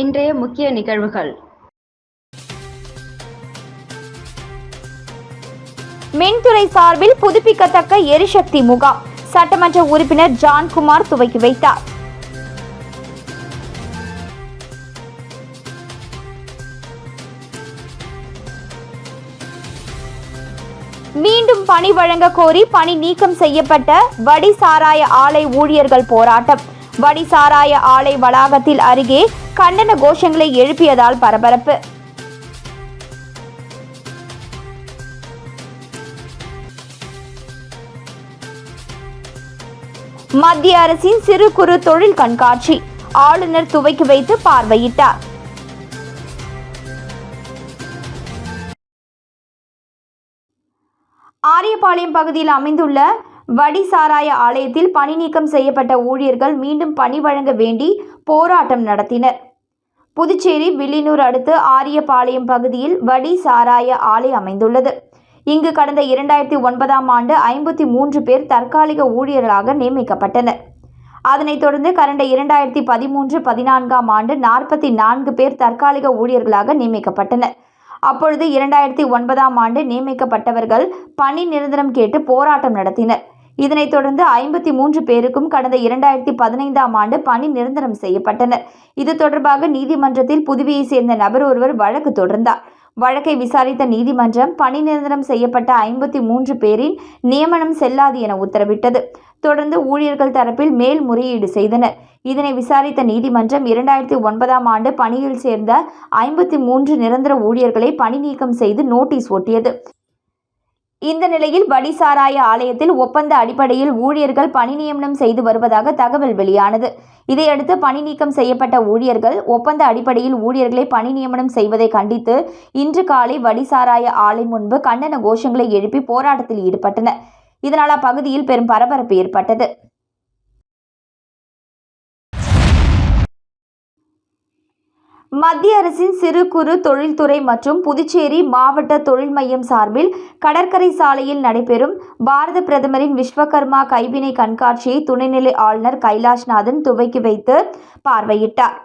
இன்றைய முக்கிய நிகழ்வுகள். மின்துறை சார்பில் புதுப்பிக்கத்தக்க எரிசக்தி முகாம். சட்டமன்ற உறுப்பினர் ஜான்குமார் துவக்கி வைத்தார். மீண்டும் பணி வழங்க கோரி பணி நீக்கம் செய்யப்பட்ட வடி சாராய ஆலை ஊழியர்கள் போராட்டம். வடி சாராய ஆலை வளாகத்தில் அருகே கண்டன கோஷங்களை எழுப்பியதால் பரபரப்பு. மத்திய அரசின் சிறு குறு தொழில் கண்காட்சி. ஆளுநர் துவக்கி வைத்து பார்வையிட்டார். ஆரியபாளையம் பகுதியில் அமைந்துள்ள வடி சாராய ஆலயத்தில் பணி நீக்கம் செய்யப்பட்ட ஊழியர்கள் மீண்டும் பணி வழங்க வேண்டி போராட்டம் நடத்தினர். புதுச்சேரி வில்லியனூர் அடுத்து ஆரியபாளையம் பகுதியில் வடி சாராய ஆலை அமைந்துள்ளது. இங்கு கடந்த இரண்டாயிரத்தி ஒன்பதாம் ஆண்டு ஐம்பத்தி மூன்று பேர் தற்காலிக ஊழியர்களாக நியமிக்கப்பட்டனர். அதனைத் தொடர்ந்து கடந்த இரண்டாயிரத்தி பதிமூன்று பதினான்காம் ஆண்டு நாற்பத்தி நான்கு பேர் தற்காலிக ஊழியர்களாக நியமிக்கப்பட்டனர். அப்பொழுது இரண்டாயிரத்தி ஒன்பதாம் ஆண்டு நியமிக்கப்பட்டவர்கள் பணி நிரந்தரம் கேட்டு போராட்டம் நடத்தினர். இதனைத் தொடர்ந்து ஐம்பத்தி மூன்று பேருக்கும் கடந்த இரண்டாயிரத்தி பதினைந்தாம் ஆண்டு பணி நிரந்தரம் செய்யப்பட்டனர். இது தொடர்பாக நீதிமன்றத்தில் புதுவையை சேர்ந்த நபர் ஒருவர் வழக்கு தொடர்ந்தார். வழக்கை விசாரித்த நீதிமன்றம் பணி நிரந்தரம் செய்யப்பட்ட ஐம்பத்தி மூன்று பேரின் நியமனம் செல்லாது என உத்தரவிட்டது. தொடர்ந்து ஊழியர்கள் தரப்பில் மேல்முறையீடு செய்தனர். இதனை விசாரித்த நீதிமன்றம் இரண்டாயிரத்தி ஒன்பதாம் ஆண்டு பணியில் சேர்ந்த ஐம்பத்தி மூன்று நிரந்தர ஊழியர்களை பணி நீக்கம் செய்து நோட்டீஸ் ஒட்டியது. இந்த நிலையில் வடிசாராய ஆலயத்தில் ஒப்பந்த அடிப்படையில் ஊழியர்கள் பணி நியமனம் செய்து வருவதாக தகவல் வெளியானது. இதையடுத்து பணி நீக்கம் செய்யப்பட்ட ஊழியர்கள் ஒப்பந்த அடிப்படையில் ஊழியர்களை பணி நியமனம் செய்வதை கண்டித்து இன்று காலை வடிசாராய ஆலை முன்பு கண்டன கோஷங்களை எழுப்பி போராட்டத்தில் ஈடுபட்டனர். இதனால் அப்பகுதியில் பெரும் பரபரப்பு ஏற்பட்டது. மத்திய அரசின் சிறு குறு தொழில்துறை மற்றும் புதுச்சேரி மாவட்ட தொழில் மையம் சார்பில் கடற்கரை சாலையில் நடைபெறும் பாரத பிரதமரின் விஸ்வகர்மா கைவினை கண்காட்சியை துணைநிலை ஆளுநர் கைலாஷ்நாதன் துவக்கி வைத்து பார்வையிட்டார்.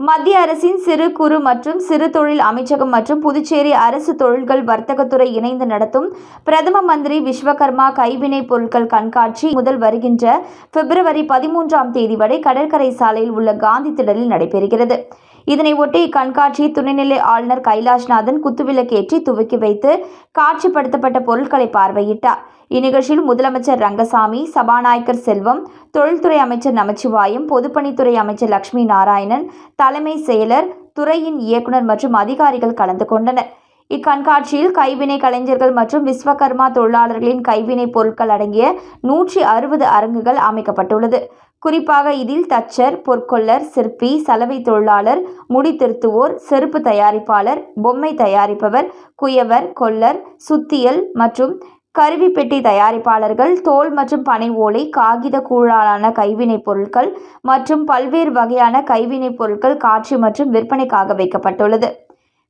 மத்திய அரசின் சிறு குறு மற்றும் சிறு தொழில் அமைச்சகம் மற்றும் புதுச்சேரி அரசு தொழில்கள் வர்த்தகத்துறை இணைந்து நடத்தும் பிரதம மந்திரி விஸ்வகர்மா கைவினைப் பொருட்கள் கண்காட்சி முதல் வருகின்ற பிப்ரவரி பதிமூன்றாம் தேதி வரை கடற்கரை சாலையில் உள்ள காந்தி திடலில் நடைபெறுகிறது. இதனை ஒட்டி இக்கண்காட்சியை துணைநிலை ஆளுநர் கைலாஷ்நாதன் குத்துவிளக்கேற்றி துவக்கி வைத்து காட்சிப்படுத்தப்பட்ட பொருட்களை பார்வையிட்டார். இந்நிகழ்ச்சியில் முதலமைச்சர் ரங்கசாமி சபாநாயகர் செல்வம் தொழில்துறை அமைச்சர் நமச்சிவாயம் பொதுப்பணித்துறை அமைச்சர் லட்சுமி நாராயணன் தலைமை செயலர் துறையின் இயக்குனர் மற்றும் அதிகாரிகள் கலந்து கொண்டனர். இக்கண்காட்சியில் கைவினை கலைஞர்கள் மற்றும் விஸ்வகர்மா தொழிலாளர்களின் கைவினைப் பொருட்கள் அடங்கிய நூற்றி அறுபது அரங்குகள் அமைக்கப்பட்டுள்ளது. குறிப்பாக இதில் தச்சர் பொற்கொல்லர் சிற்பி சலவை தொழிலாளர் முடி திருத்துவோர் செருப்பு தயாரிப்பாளர் பொம்மை தயாரிப்பவர் குயவர் கொல்லர் சுத்தியல் மற்றும் கருவிப்பெட்டி தயாரிப்பாளர்கள் தோல் மற்றும் பனை ஓலை காகித கூழாலான கைவினைப் பொருட்கள் மற்றும் பல்வேறு வகையான கைவினைப் பொருட்கள் காட்சி மற்றும் விற்பனைக்காக வைக்கப்பட்டுள்ளது.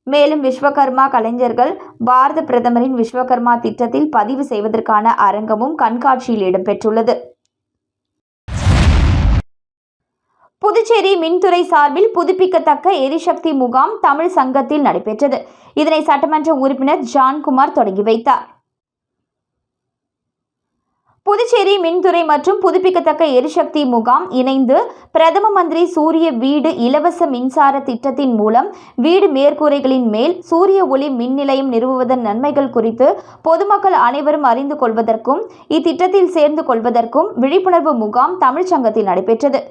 மேலும் விஸ்வகர்மா கலைஞர்கள் பாரத பிரதமரின் விஸ்வகர்மா திட்டத்தில் பதிவு செய்வதற்கான அரங்கமும் கண்காட்சியில் இடம்பெற்றுள்ளது புதுச்சேரி மின்துறை சார்பில் புதுப்பிக்கத்தக்க எரிசக்தி முகாம் தமிழ் சங்கத்தில் நடைபெற்றது. இதனை சட்டமன்ற உறுப்பினர் ஜான்குமார் தொடங்கி வைத்தார். புதுச்சேரி மின்துறை மற்றும் புதுப்பிக்கத்தக்க எரிசக்தி முகாம் இணைந்து பிரதம மந்திரி சூரிய வீடு இலவச மின்சார திட்டத்தின் மூலம் வீடு மேற்கூரைகளின் மேல் சூரிய ஒளி மின் நிலையம் நிறுவுவதன் நன்மைகள் குறித்து பொதுமக்கள் அனைவரும் அறிந்து கொள்வதற்கும் இத்திட்டத்தில் சேர்ந்து கொள்வதற்கும் விழிப்புணர்வு முகாம் தமிழ்ச்சங்கத்தில் நடைபெற்றது.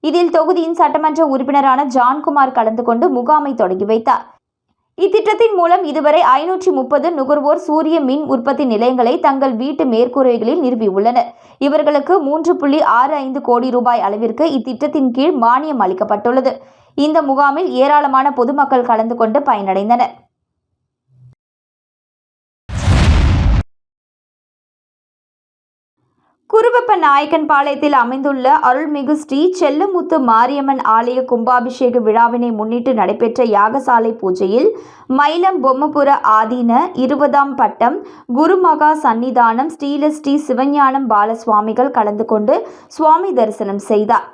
இதில் தொகுதியின் சட்டமன்ற உறுப்பினரான ஜான்குமார் கலந்து கொண்டு முகாமை தொடங்கி வைத்தார். இத்திட்டத்தின் மூலம் இதுவரை ஐநூற்றி முப்பது நுகர்வோர் சூரிய மின் உற்பத்தி நிலையங்களை தங்கள் வீட்டு மேற்கூரைகளில் நிறுவியுள்ளனர். இவர்களுக்கு மூன்று புள்ளி ஆறு ஐந்து கோடி ரூபாய் அளவிற்கு இத்திட்டத்தின் கீழ் மானியம் அளிக்கப்பட்டுள்ளது. இந்த முகாமில் ஏராளமான பொதுமக்கள் கலந்து கொண்டு பயனடைந்தனர். குருவப்ப நாயக்கன் பாளையத்தில் அமைந்துள்ள அருள்மிகு ஸ்ரீ செல்லமுத்து மாரியம்மன் ஆலய கும்பாபிஷேக விழாவினை முன்னிட்டு நடைபெற்ற யாகசாலை பூஜையில் மயிலம் பொம்மபுர ஆதீன இருபதாம் பட்டம் குருமகா சன்னிதானம் ஸ்ரீல ஸ்ரீ சிவஞானம் பாலசுவாமிகள் கலந்து கொண்டு சுவாமி தரிசனம் செய்தார்.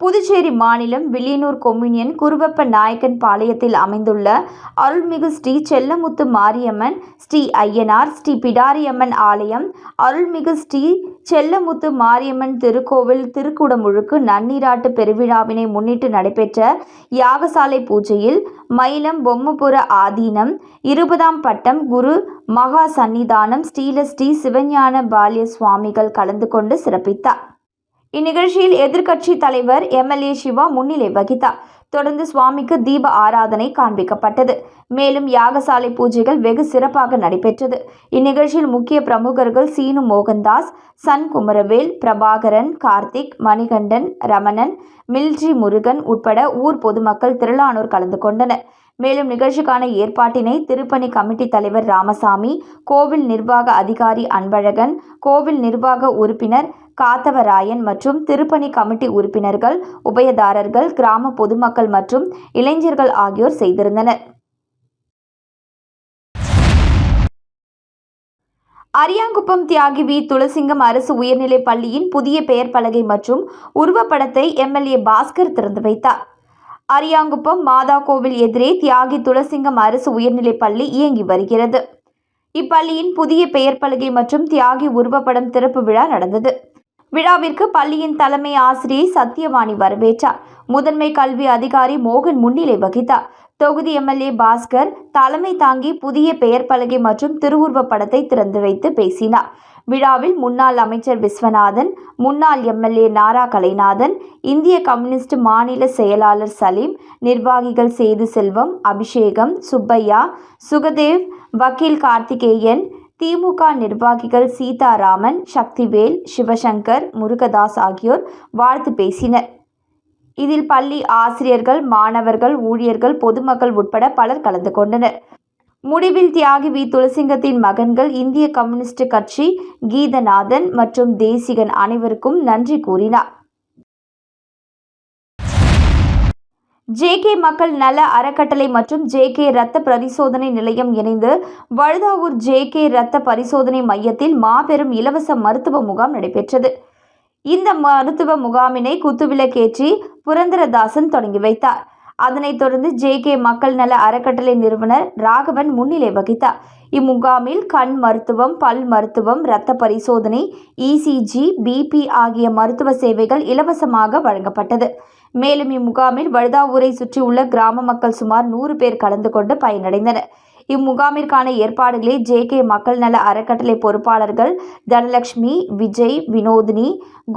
புதுச்சேரி மாநிலம் வில்லியனூர் கொம்யூனியன் குருவப்ப நாயக்கன் பாளையத்தில் அமைந்துள்ள அருள்மிகு ஸ்ரீ செல்லமுத்து மாரியம்மன் ஸ்ரீ ஐயனார் ஸ்ரீ பிடாரியம்மன் ஆலயம் அருள்மிகு ஸ்ரீ செல்லமுத்து மாரியம்மன் திருக்கோவில் திருக்குடமுழுக்கு நன்னீராட்டு பெருவிழாவினை முன்னிட்டு நடைபெற்ற யாகசாலை பூஜையில் மயிலம் பொம்மபுர ஆதீனம் இருபதாம் பட்டம் குரு மகா சந்நிதானம் ஸ்ரீல ஸ்ரீ சிவஞான பால்ய சுவாமிகள் கலந்து கொண்டு சிறப்பித்தார். இந்நிகழ்ச்சியில் எதிர்க்கட்சி தலைவர் எம்எல்ஏ சிவா முன்னிலை வகித்தார். தொடர்ந்து சுவாமிக்கு தீப ஆராதனை காண்பிக்கப்பட்டது. மேலும் யாகசாலை பூஜைகள் வெகு சிறப்பாக நடைபெற்றது. இந்நிகழ்ச்சியில் முக்கிய பிரமுகர்கள் சீனு மோகன்தாஸ் சன் குமரவேல் பிரபாகரன் கார்த்திக் மணிகண்டன் ரமணன் மில்ட்ரி முருகன் உட்பட ஊர் பொதுமக்கள் திரளானோர் கலந்து கொண்டனர். மேலும் நிகழ்ச்சிக்கான ஏற்பாட்டினை திருப்பணி கமிட்டி தலைவர் ராமசாமி கோவில் நிர்வாக அதிகாரி அன்பழகன் கோவில் நிர்வாக உறுப்பினர் காத்தவராயன் மற்றும் திருப்பணி கமிட்டி உறுப்பினர்கள் உபயதாரர்கள் கிராம பொதுமக்கள் மற்றும் இளைஞர்கள் ஆகியோர் செய்திருந்தனர். அரியாங்குப்பம் தியாகி வி. துளசிங்கம் அரசு உயர்நிலைப் பள்ளியின் புதிய பெயர் பலகை மற்றும் உருவப்படத்தை எம்எல்ஏ பாஸ்கர் திறந்து வைத்தார். அரியாங்குப்பம் மாதா கோவில் எதிரே தியாகி துளசிங்கம் அரசு உயர்நிலைப் பள்ளி இயங்கி வருகிறது. இப்பள்ளியின் புதிய பெயர் பலகை மற்றும் தியாகி உருவப்படம் திறப்பு விழா நடந்தது. விழாவிற்கு பள்ளியின் தலைமை ஆசிரியை சத்தியவாணி வரவேற்றார். முதன்மை கல்வி அதிகாரி மோகன் முன்னிலை வகித்தார். தொகுதி எம்எல்ஏ பாஸ்கர் தலைமை தாங்கி புதிய பெயர் பலகை மற்றும் திருவுருவப் படத்தை திறந்து வைத்து பேசினார். விழாவில் முன்னாள் அமைச்சர் விஸ்வநாதன் முன்னாள் எம்எல்ஏ நாரா கலைநாதன் இந்திய கம்யூனிஸ்ட் மாநில செயலாளர் சலீம் நிர்வாகிகள் சேது செல்வம் அபிஷேகம் சுப்பையா சுகதேவ் வக்கீல் கார்த்திகேயன் திமுக நிர்வாகிகள் சீதாராமன் சக்திவேல் சிவசங்கர் முருகதாஸ் ஆகியோர் வாழ்த்து பேசினர். இதில் பள்ளி ஆசிரியர்கள் மாணவர்கள் ஊழியர்கள் பொதுமக்கள் உட்பட பலர் கலந்து கொண்டனர். முடிவில் தியாகி வி. துளசிங்கத்தின் மகன்கள் இந்திய கம்யூனிஸ்ட் கட்சி கீதநாதன் மற்றும் தேசிகன் அனைவருக்கும் நன்றி கூறினார். ஜேகே மக்கள் நல அறக்கட்டளை மற்றும் ஜேகே இரத்த பரிசோதனை நிலையம் இணைந்து வழுதாவூர் ஜேகே இரத்த பரிசோதனை மையத்தில் மாபெரும் இலவச மருத்துவ முகாம் நடைபெற்றது. இந்த மருத்துவ முகாமினை குத்துவிளக்கேற்றி புரந்தரதாசன் தொடங்கி வைத்தார். அதனைத் தொடர்ந்து ஜேகே மக்கள் நல அறக்கட்டளை நிறுவனர் ராகவன் முன்னிலை வகித்தார். இம்முகாமில் கண் மருத்துவம் பல் மருத்துவம் இரத்த பரிசோதனை இசிஜி பிபி ஆகிய மருத்துவ சேவைகள் இலவசமாக வழங்கப்பட்டது. மேலும் இம்முகாமில் வழுதாவூரை சுற்றியுள்ள கிராம மக்கள் சுமார் நூறு பேர் கலந்து கொண்டு பயனடைந்தனர். இம்முகாமிற்கான ஏற்பாடுகளை ஜேகே மக்கள் நல அறக்கட்டளை பொறுப்பாளர்கள் தனலட்சுமி விஜய் வினோதினி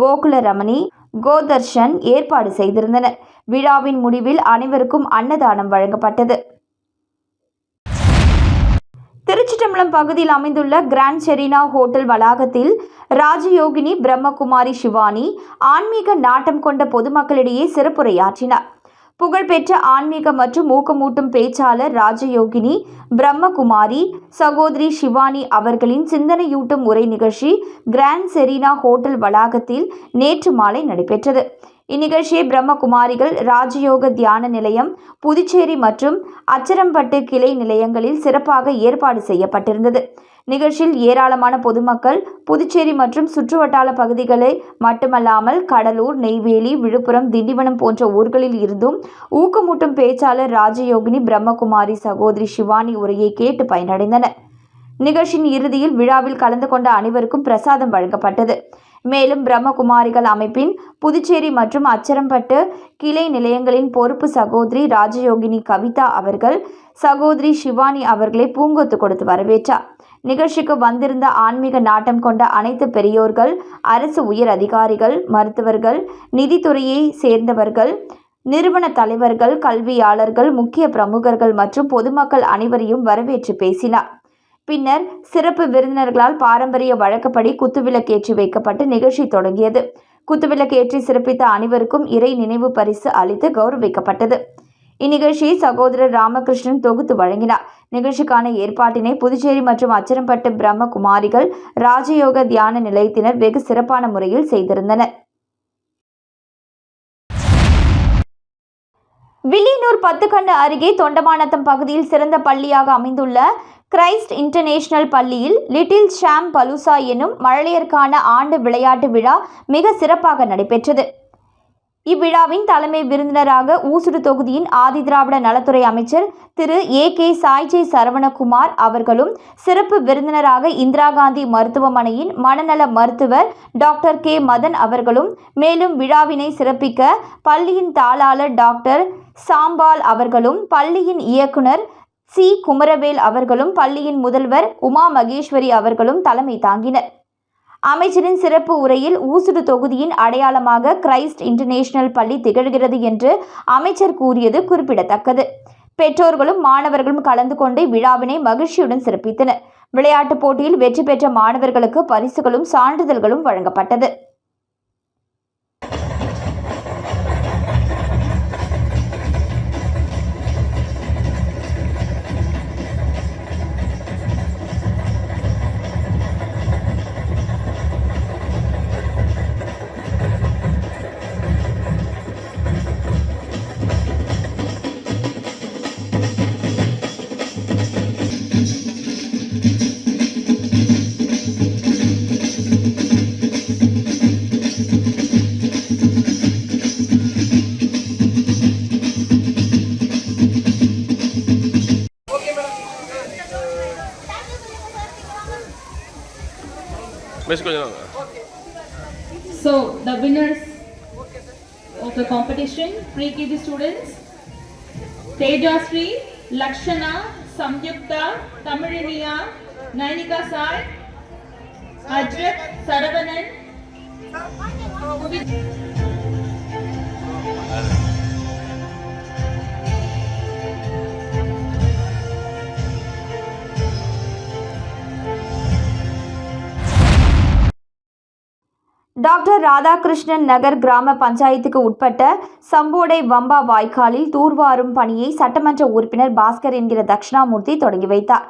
கோகுல ரமணி கோதர்ஷன் ஏற்பாடு செய்திருந்தனர். விழாவின் முடிவில் அனைவருக்கும் அன்னதானம் வழங்கப்பட்டது. திருச்சிட்டம்பலம் பகுதியில் அமைந்துள்ள கிராண்ட் செரீனா ஹோட்டல் வளாகத்தில் ராஜயோகினி பிரம்மகுமாரி சிவானி ஆன்மீக நாட்டம் கொண்ட பொதுமக்களிடையே சிறப்புரையாற்றினார். புகழ்பெற்ற ஆன்மீக மற்றும் ஊக்கமூட்டும் பேச்சாளர் ராஜயோகினி பிரம்மகுமாரி சகோதரி சிவானி அவர்களின் சிந்தனையூட்டும் உரை நிகழ்ச்சி கிராண்ட் செரீனா ஹோட்டல் வளாகத்தில் நேற்று மாலை நடைபெற்றது. இந்நிகழ்ச்சியை பிரம்மகுமாரிகள் ராஜயோக தியான நிலையம் புதுச்சேரி மற்றும் அச்சரம்பட்டு கிளை நிலையங்களில் சிறப்பாக ஏற்பாடு செய்யப்பட்டிருந்தது. நிகழ்ச்சியில் ஏராளமான பொதுமக்கள் புதுச்சேரி மற்றும் சுற்றுவட்டார பகுதிகளை மட்டுமல்லாமல் கடலூர் நெய்வேலி விழுப்புரம் திண்டிவனம் போன்ற ஊர்களில் இருந்தும் ஊக்கமூட்டும் பேச்சாளர் ராஜயோகினி பிரம்மகுமாரி சகோதரி சிவானி உரையை கேட்டு பயனடைந்தனர். நிகழ்ச்சியின் இறுதியில் விழாவில் கலந்து கொண்ட அனைவருக்கும் பிரசாதம் வழங்கப்பட்டது. மேலும் பிரம்மகுமாரிகள் அமைப்பின் புதுச்சேரி மற்றும் அச்சரம்பட்டு கிளை நிலையங்களின் பொறுப்பு சகோதரி ராஜயோகினி கவிதா அவர்கள் சகோதரி சிவானி அவர்களை பூங்கொத்து கொடுத்து வரவேற்றார். நிகழ்ச்சிக்கு வந்திருந்த ஆன்மீக நாட்டம் கொண்ட அனைத்து பெரியோர்கள் அரசு உயர் அதிகாரிகள் மருத்துவர்கள் நிதித்துறையை சேர்ந்தவர்கள் நிறுவன தலைவர்கள் கல்வியாளர்கள் முக்கிய பிரமுகர்கள் மற்றும் பொதுமக்கள் அனைவரையும் வரவேற்று பேசினார். பின்னர் சிறப்பு விருந்தினர்களால் பாரம்பரிய வழக்கப்படி குத்துவிளக்கேற்றி வைக்கப்பட்டு நிகழ்ச்சி தொடங்கியது. குத்துவிளக்கேற்றி சிறப்பித்த அனைவருக்கும் இறை நினைவு பரிசு அளித்து கௌரவிக்கப்பட்டது. இந்நிகழ்ச்சியை சகோதரர் ராமகிருஷ்ணன் தொகுத்து வழங்கினார். நிகழ்ச்சிக்கான ஏற்பாட்டினை புதுச்சேரி மற்றும் அச்சரம்பட்டு பிரம்ம குமாரிகள் ராஜயோக தியான நிலையத்தினர் வெகு சிறப்பான முறையில் செய்திருந்தனர். வில்லியனூர் பத்துக்கண்டு அருகே தொண்டமானத்தம் பகுதியில் சிறந்த பள்ளியாக அமைந்துள்ள கிரைஸ்ட் இன்டர்நேஷனல் பள்ளியில் லிட்டில் ஷாம் பலுசா எனும் மழலையருக்கான ஆண்டு விளையாட்டு விழா மிக சிறப்பாக நடைபெற்றது. இவ்விழாவின் தலைமை விருந்தினராக ஊசுடு தொகுதியின் ஆதிதிராவிட நலத்துறை அமைச்சர் திரு ஏ கே சாய்ஜே சரவணகுமார் அவர்களும் சிறப்பு விருந்தினராக இந்திரா காந்தி மருத்துவமனையின் மனநல மருத்துவர் டாக்டர் கே மதன் அவர்களும் மேலும் விழாவினை சிறப்பிக்க பள்ளியின் தாளாளர் டாக்டர் சாம்பால் அவர்களும் பள்ளியின் இயக்குனர் சி. குமரவேல் அவர்களும் பள்ளியின் முதல்வர் உமா மகேஸ்வரி அவர்களும் தலைமை தாங்கினர். அமைச்சரின் சிறப்பு உரையில் ஊசுடு தொகுதியின் அடையாளமாக கிரைஸ்ட் இன்டர்நேஷனல் பள்ளி திகழ்கிறது என்று அமைச்சர் கூறியது குறிப்பிடத்தக்கது. பெற்றோர்களும் மாணவர்களும் கலந்து கொண்டு விழாவினை மகிழ்ச்சியுடன் சிறப்பித்தனர். விளையாட்டுப் போட்டியில் வெற்றி பெற்ற மாணவர்களுக்கு பரிசுகளும் சான்றிதழ்களும் வழங்கப்பட்டது. The pre-KG students, Tejasri, Lakshana, Samyukta, Tamariniya, Nainika Sai, Ajit, Saravanan, Radhakrishnan நகர் கிராம பஞ்சாயத்துக்கு உட்பட்ட சம்போடை வம்பா வாய்க்காலில் தூர்வாரும் பணியை சட்டமன்ற உறுப்பினர் பாஸ்கர் என்கிற தட்சிணாமூர்த்தி தொடங்கி வைத்தார்.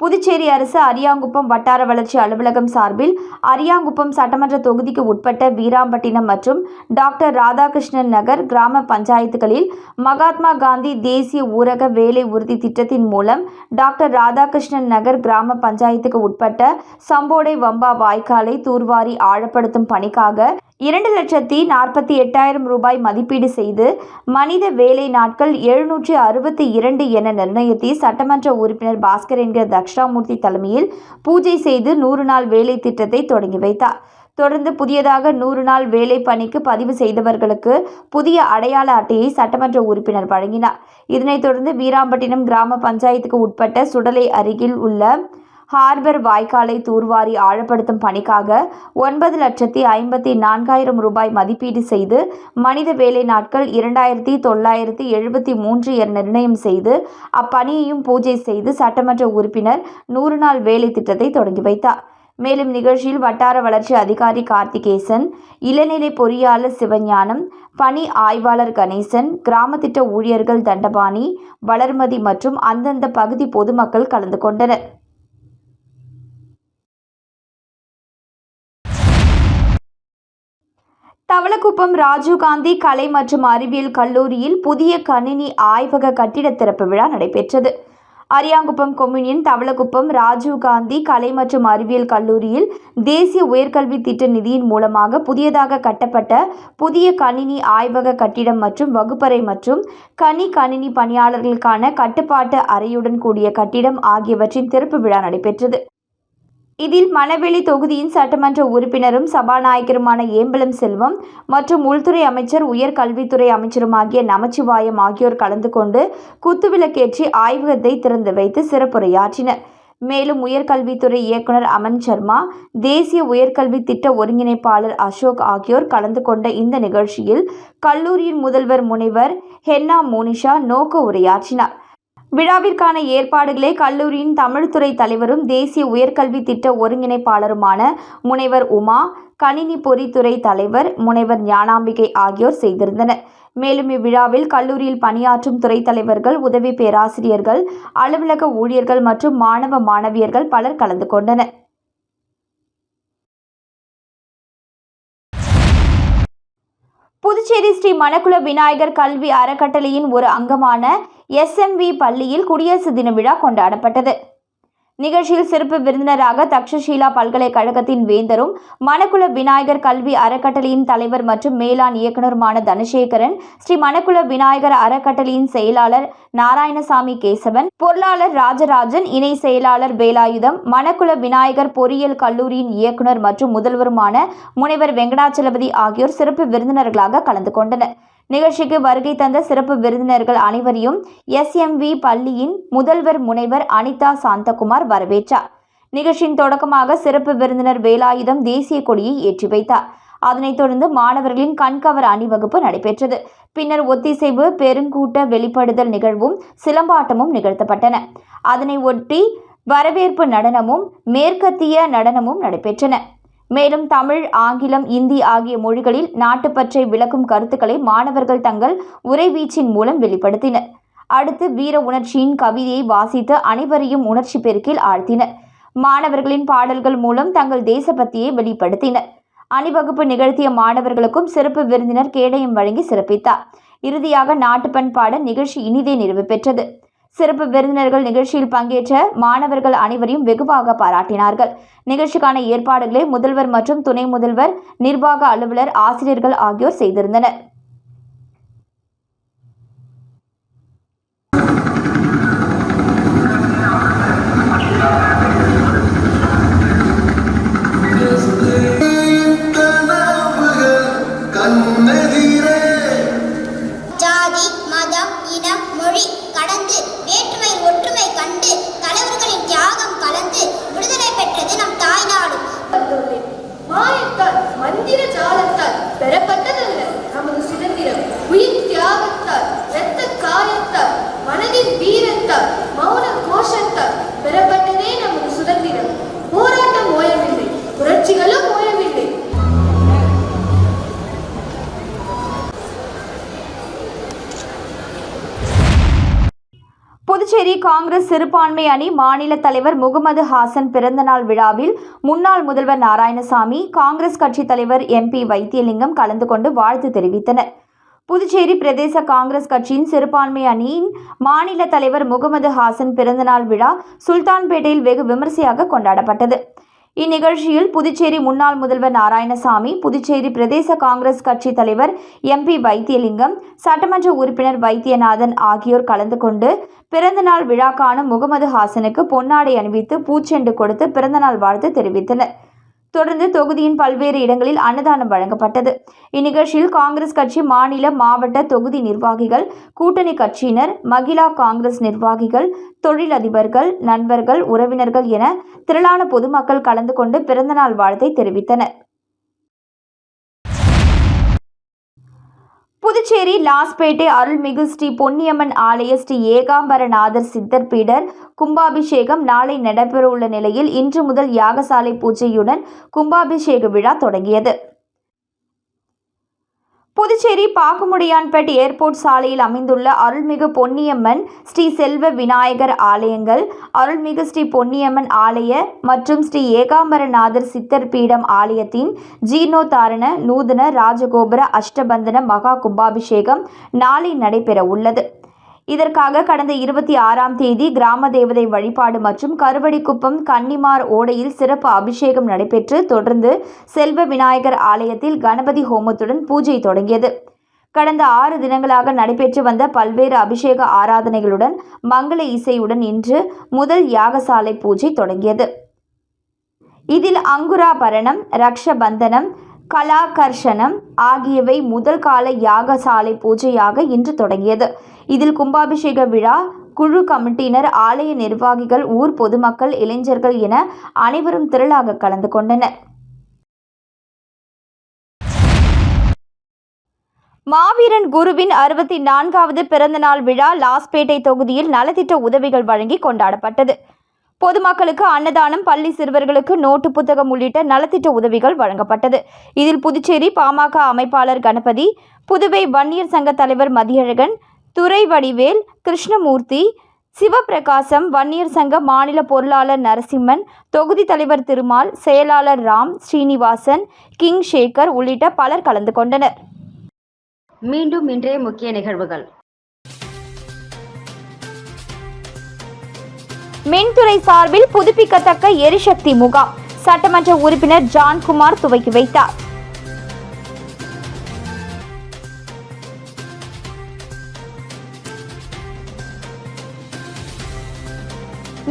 புதுச்சேரி அரசு அரியாங்குப்பம் வட்டார வளர்ச்சி அலுவலகம் சார்பில் அரியாங்குப்பம் சட்டமன்ற தொகுதிக்கு உட்பட்ட வீராம்பட்டினம் மற்றும் டாக்டர் ராதாகிருஷ்ணன் நகர் கிராம பஞ்சாயத்துகளில் மகாத்மா காந்தி தேசிய ஊரக வேலை உறுதி திட்டத்தின் மூலம் டாக்டர் ராதாகிருஷ்ணன் நகர் கிராம பஞ்சாயத்துக்கு உட்பட்ட சம்போடை வம்பா வாய்க்காலை தூர்வாரி ஆழப்படுத்தும் பணிக்காக இரண்டு லட்சத்தி நாற்பத்தி எட்டாயிரம் ரூபாய் மதிப்பீடு செய்து மனித வேலை நாட்கள் எழுநூற்றி அறுபத்தி இரண்டு என நிர்ணயித்து சட்டமன்ற உறுப்பினர் பாஸ்கர் என்கிற தக்ஷணாமூர்த்தி தலைமையில் பூஜை செய்து நூறு நாள் வேலை திட்டத்தை தொடங்கி வைத்தார். தொடர்ந்து புதியதாக நூறு நாள் வேலை பணிக்கு பதிவு செய்தவர்களுக்கு புதிய அடையாள அட்டையை சட்டமன்ற உறுப்பினர் வழங்கினார். இதனைத் தொடர்ந்து வீராம்பட்டினம் கிராம பஞ்சாயத்துக்கு உட்பட்ட சுடலை அருகில் உள்ள ஹார்பர் வாய்க்காலை தூர்வாரி ஆழப்படுத்தும் பணிக்காக ஒன்பது லட்சத்தி ஐம்பத்தி நான்காயிரம் ரூபாய் மதிப்பீடு செய்து மனித வேலை நாட்கள் இரண்டாயிரத்தி தொள்ளாயிரத்தி எழுபத்தி மூன்று என நிர்ணயம் செய்து அப்பணியையும் பூஜை செய்து சட்டமன்ற உறுப்பினர் நூறு நாள் வேலை திட்டத்தை தொடங்கி வைத்தார். மேலும் நிகழ்ச்சியில் வட்டார வளர்ச்சி அதிகாரி கார்த்திகேசன் இளநிலை பொறியாளர் சிவஞானம் பணி ஆய்வாளர் கணேசன் கிராம திட்ட ஊழியர்கள் தண்டபாணி வளர்மதி மற்றும் அந்தந்த பகுதி பொதுமக்கள் கலந்து கொண்டனர். தவளக்குப்பம் ராஜீவ்காந்தி கலை மற்றும் அறிவியல் கல்லூரியில் புதிய கணினி ஆய்வக கட்டிட திறப்பு விழா நடைபெற்றது. அரியாங்குப்பம் கொம்யூனியன் தவளக்குப்பம் ராஜீவ்காந்தி கலை மற்றும் அறிவியல் கல்லூரியில் தேசிய உயர்கல்வி திட்ட நிதியின் மூலமாக புதியதாக கட்டப்பட்ட புதிய கணினி ஆய்வக கட்டிடம் மற்றும் வகுப்பறை மற்றும் கனி கணினி பணியாளர்களுக்கான கட்டுப்பாட்டு அறையுடன் கூடிய கட்டிடம் ஆகியவற்றின் திறப்பு விழா நடைபெற்றது. இதில் மணவெளி தொகுதியின் சட்டமன்ற உறுப்பினரும் சபாநாயகருமான ஏம்பலம் செல்வம் மற்றும் உள்துறை அமைச்சர் உயர்கல்வித்துறை அமைச்சருமாகிய நமச்சிவாயம் ஆகியோர் கலந்து கொண்டு குத்துவிளக்கேற்றி ஆய்வகத்தை திறந்து வைத்து சிறப்புரையாற்றினர். மேலும் உயர்கல்வித்துறை இயக்குனர் அமன் சர்மா தேசிய உயர்கல்வி திட்ட ஒருங்கிணைப்பாளர் அசோக் ஆகியோர் கலந்து கொண்ட இந்த நிகழ்ச்சியில் கல்லூரியின் முதல்வர் முனைவர் ஹென்னா மோனிஷா நோக்க உரையாற்றினார். விழாவிற்கான ஏற்பாடுகளை கல்லூரியின் தமிழ்துறை தலைவரும் தேசிய உயர்கல்வி திட்ட ஒருங்கிணைப்பாளருமான முனைவர் உமா கணினி பொறித்துறை தலைவர் முனைவர் ஞானாம்பிகை ஆகியோர் செய்திருந்தனர். மேலும் இவ்விழாவில் கல்லூரியில் பணியாற்றும் துறை தலைவர்கள் உதவி பேராசிரியர்கள் அலுவலக ஊழியர்கள் மற்றும் மாணவ மாணவியர்கள் பலர் கலந்து கொண்டனர். புதுச்சேரி ஸ்ரீ மணக்குள விநாயகர் கல்வி அறக்கட்டளையின் ஒரு அங்கமான எஸ்எம்வி பள்ளியில் குடியரசு தின விழா கொண்டாடப்பட்டது. நிகழ்ச்சியில் சிறப்பு விருந்தினராக தக்ஷஷீலா பல்கலைக்கழகத்தின் வேந்தரும் மணக்குள விநாயகர் கல்வி அறக்கட்டளையின் தலைவர் மற்றும் மேலாண் இயக்குநருமான தனசேகரன் ஸ்ரீ மணக்குள விநாயகர் அறக்கட்டளையின் செயலாளர் நாராயணசாமி கேசவன் பொருளாளர் ராஜராஜன் இணை செயலாளர் வேலாயுதம் மணக்குள விநாயகர் பொறியியல் கல்லூரியின் இயக்குனர் மற்றும் முதல்வருமான முனைவர் வெங்கடாச்சலபதி ஆகியோர் சிறப்பு விருந்தினர்களாக கலந்து கொண்டனர். நிகழ்ச்சிக்கு வருகை தந்த சிறப்பு விருந்தினர்கள் அனைவரையும் எஸ்எம்வி பள்ளியின் முதல்வர் முனைவர் அனிதா சாந்தகுமார் வரவேற்றார். நிகழ்ச்சியின் தொடக்கமாக சிறப்பு விருந்தினர் வேலாயுதம் தேசிய கொடியை ஏற்றி வைத்தார். அதனைத் தொடர்ந்து மாணவர்களின் கண்கவர் அணிவகுப்பு நடைபெற்றது. பின்னர் ஒத்திசைவு பெருங்கூட்ட வெளிப்படுதல் நிகழ்வும் சிலம்பாட்டமும் நிகழ்த்தப்பட்டன. அதனை ஒட்டி வரவேற்பு நடனமும் மேற்கத்திய நடனமும் நடைபெற்றன. மேலும் தமிழ் ஆங்கிலம் இந்தி ஆகிய மொழிகளில் நாட்டுப்பற்றை விளக்கும் கருத்துக்களை மாணவர்கள் தங்கள் உரைவீச்சின் மூலம் வெளிப்படுத்தினர். அடுத்து வீர உணர்ச்சியின் கவிதையை வாசித்து அனைவரையும் உணர்ச்சி பெருக்கில் ஆழ்த்தினர். மாணவர்களின் பாடல்கள் மூலம் தங்கள் தேசபக்தியை வெளிப்படுத்தினர். அணிவகுப்பு நிகழ்த்திய மாணவர்களுக்கும் சிறப்பு விருந்தினர் கேடயம் வழங்கி சிறப்பித்தார். இறுதியாக நாட்டுப்பண் பாட நிகழ்ச்சி இனிதே நிறைவு பெற்றது. சிறப்பு விருந்தினர்கள் நிகழ்ச்சியில் பங்கேற்ற மாணவர்கள் அனைவரையும் வெகுவாக பாராட்டினார்கள். நிகழ்ச்சிக்கான ஏற்பாடுகளை முதல்வர் மற்றும் துணை முதல்வர் நிர்வாக அலுவலர் ஆசிரியர்கள் ஆகியோர் செய்திருந்தனர். புதுச்சேரி காங்கிரஸ் சிறுபான்மை அணி மாநில தலைவர் முகமது ஹாசன் பிறந்தநாள் விழாவில் முன்னாள் முதல்வர் நாராயணசாமி காங்கிரஸ் கட்சித் தலைவர் எம்பி வைத்தியலிங்கம் கலந்து கொண்டு வாழ்த்து தெரிவித்தனர். புதுச்சேரி பிரதேச காங்கிரஸ் கட்சியின் சிறுபான்மை அணியின் மாநில தலைவர் முகமது ஹாசன் பிறந்தநாள் விழா சுல்தான்பேட்டையில் வெகு விமர்சையாக கொண்டாடப்பட்டது. இந்நிகழ்ச்சியில் புதுச்சேரி முன்னாள் முதல்வர் நாராயணசாமி புதுச்சேரி பிரதேச காங்கிரஸ் கட்சி தலைவர் எம்பி வைத்தியலிங்கம் சட்டமன்ற உறுப்பினர் வைத்தியநாதன் ஆகியோர் கலந்து கொண்டு பிறந்தநாள் விழா காணும் முகமது ஹாசனுக்கு பொன்னாடை அணிவித்து பூச்செண்டு கொடுத்து பிறந்தநாள் வாழ்த்து தெரிவித்தனர். தொடர்ந்து தொகுதியின் பல்வேறு இடங்களில் அன்னதானம் வழங்கப்பட்டது. இந்நிகழ்ச்சியில் காங்கிரஸ் கட்சி மாநில மாவட்ட தொகுதி நிர்வாகிகள் கூட்டணி கட்சியினர் மகிழா காங்கிரஸ் நிர்வாகிகள் தொழிலதிபர்கள் நண்பர்கள் உறவினர்கள் என திரளான பொதுமக்கள் கலந்து கொண்டு பிறந்தநாள் வாழ்த்தை தெரிவித்தனர். புதுச்சேரி லாஸ்பேட்டை அருள்மிகு ஸ்ரீ பொன்னியம்மன் ஆலய ஸ்ரீ ஏகாம்பரநாதர் சித்தர் பீடர் கும்பாபிஷேகம் நாளை நடைபெறவுள்ள நிலையில் இன்று முதல் யாகசாலை பூஜையுடன் கும்பாபிஷேக விழா தொடங்கியது. புதுச்சேரி பாக்குமுடியான்பேட் ஏர்போர்ட் சாலையில் அமைந்துள்ள அருள்மிகு பொன்னியம்மன் ஸ்ரீ செல்வ விநாயகர் ஆலயங்கள் அருள்மிகு ஸ்ரீ பொன்னியம்மன் ஆலய மற்றும் ஸ்ரீ ஏகாம்பரநாதர் சித்தர் பீடம் ஆலயத்தின் ஜீர்ணோத்தாரண நூதன ராஜகோபுர அஷ்டபந்தன மகா கும்பாபிஷேகம் நாளை நடைபெற உள்ளது இதற்காக கடந்த இருபத்தி ஆறாம் தேதி கிராம தேவதை வழிபாடு மற்றும் கருவடிக்குப்பம் கன்னிமார் ஓடையில் சிறப்பு அபிஷேகம் நடைபெற்று தொடர்ந்து செல்வ விநாயகர் ஆலயத்தில் கணபதி ஹோமத்துடன் பூஜை தொடங்கியது. கடந்த ஆறு தினங்களாக நடைபெற்று வந்த பல்வேறு அபிஷேக ஆராதனைகளுடன் மங்கள இசையுடன் இன்று முதல் யாகசாலை பூஜை தொடங்கியது. இதில் அங்குராபரணம் ரக்ஷபந்தனம் கலாகர்ஷனம் ஆகியவை முதல் கால யாகசாலை பூஜையாக இன்று தொடங்கியது. இதில் கும்பாபிஷேக விழா குழு கமிட்டியினர் ஆலய நிர்வாகிகள் ஊர் பொதுமக்கள் இளைஞர்கள் என அனைவரும் திரளாக கலந்து கொண்டனர். மாவீரன் குருவின் அறுபத்தி நான்காவது பிறந்தநாள் விழா லாஸ்பேட்டை தொகுதியில் நலத்திட்ட உதவிகள் வழங்கி கொண்டாடப்பட்டது. பொதுமக்களுக்கு அன்னதானம் பள்ளி சிறுவர்களுக்கு நோட்டு புத்தகம் உள்ளிட்ட நலத்திட்ட உதவிகள் வழங்கப்பட்டது. இதில் புதுச்சேரி பாமக அமைப்பாளர் கணபதி புதுவை வன்னியர் சங்க தலைவர் மதியழகன் துறை வடிவேல் கிருஷ்ணமூர்த்தி சிவபிரகாசம் வன்னியர் சங்க மாநில பொருளாளர் நரசிம்மன் தொகுதி தலைவர் திருமால் செயலாளர் ராம் ஸ்ரீனிவாசன் கிங் சேகர் உள்ளிட்ட பலர் கலந்து கொண்டனர். மீண்டும் இன்றைய முக்கிய நிகழ்வுகள். மின்துறை சார்பில் புதுப்பிக்கத்தக்க எரிசக்தி முகாம். சட்டமன்ற உறுப்பினர் ஜான்குமார் துவக்கி வைத்தார்.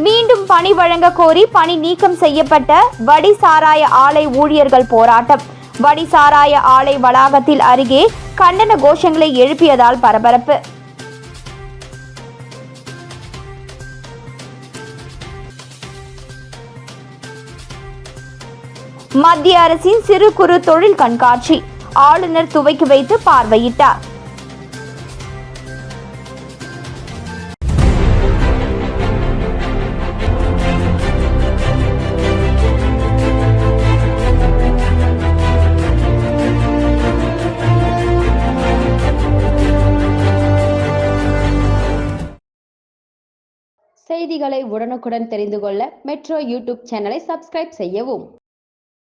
மீண்டும் பணி வழங்க கோரி பணி நீக்கம் செய்யப்பட்ட வடி சாராய ஆலை ஊழியர்கள் போராட்டம். வடி சாராய ஆலை வளாகத்தில் அருகே கண்டன கோஷங்களை எழுப்பியதால் பரபரப்பு. மத்திய அரசின் சிறு குறு தொழில் கண்காட்சி. ஆளுநர் துவக்கி வைத்து பார்வையிட்டார். செய்திகளை உடனுக்குடன் தெரிந்து கொள்ள மெட்ரோ யூடியூப் சேனலை சப்ஸ்கிரைப் செய்யவும்.